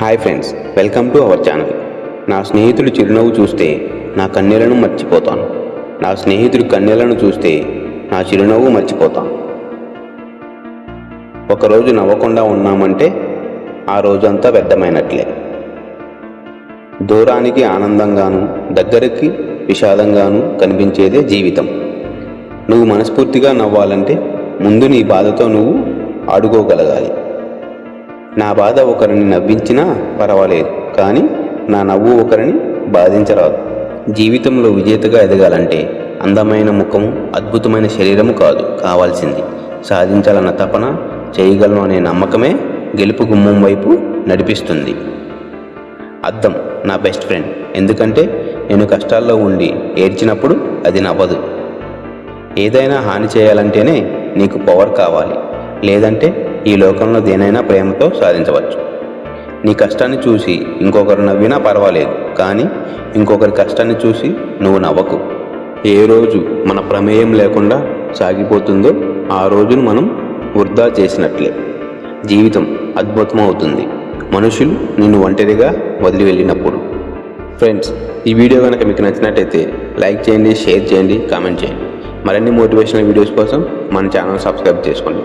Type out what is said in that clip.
Hi friends welcome to our channel. నా స్నేహితుడు చిరునవ్వు చూస్తే నా కన్నీళ్ళను మర్చిపోతాను. నా స్నేహితుడి కన్నీళ్ళను చూస్తే నా చిరునవ్వు మర్చిపోతాను. ఒకరోజు నవ్వకుండా ఉన్నామంటే ఆ రోజంతా వ్యర్థమైనట్లే. దూరానికి ఆనందంగాను దగ్గరికి విషాదంగాను కనిపించేదే జీవితం. నువ్వు మనస్ఫూర్తిగా నవ్వాలంటే ముందు నీ బాధతో నువ్వు ఆడుకోగలగాలి. నా బాధ ఒకరిని నవ్వించినా పర్వాలేదు కానీ నా నవ్వు ఒకరిని బాధించరాదు. జీవితంలో విజేతగా ఎదగాలంటే అందమైన ముఖం అద్భుతమైన శరీరము కాదు కావాల్సింది. సాధించాలన్న తపన చేయగలను అనే నమ్మకమే గెలుపు గుమ్మం వైపు నడిపిస్తుంది. అద్దం నా బెస్ట్ ఫ్రెండ్. ఎందుకంటే నేను కష్టాల్లో ఉండి ఏడ్చినప్పుడు అది నవ్వదు. ఏదైనా హాని చేయాలంటేనే నీకు పవర్ కావాలి. లేదంటే ఈ లోకంలో దేనైనా ప్రేమతో సాధించవచ్చు. నీ కష్టాన్ని చూసి ఇంకొకరు నవ్వినా పర్వాలేదు కానీ ఇంకొకరి కష్టాన్ని చూసి నువ్వు నవ్వకు. ఏ రోజు మన ప్రమేయం లేకుండా సాగిపోతుందో ఆ రోజును మనం వృధా చేసినట్లే. జీవితం అద్భుతమవుతుంది. మనుషులు నిన్ను ఒంటరిగా వదిలి వెళ్ళినప్పుడు. ఫ్రెండ్స్ ఈ వీడియో కనుక మీకు నచ్చినట్టయితే లైక్ చేయండి షేర్ చేయండి కామెంట్ చేయండి. మరిన్ని మోటివేషనల్ వీడియోస్ కోసం మన ఛానల్ సబ్స్క్రైబ్ చేసుకోండి.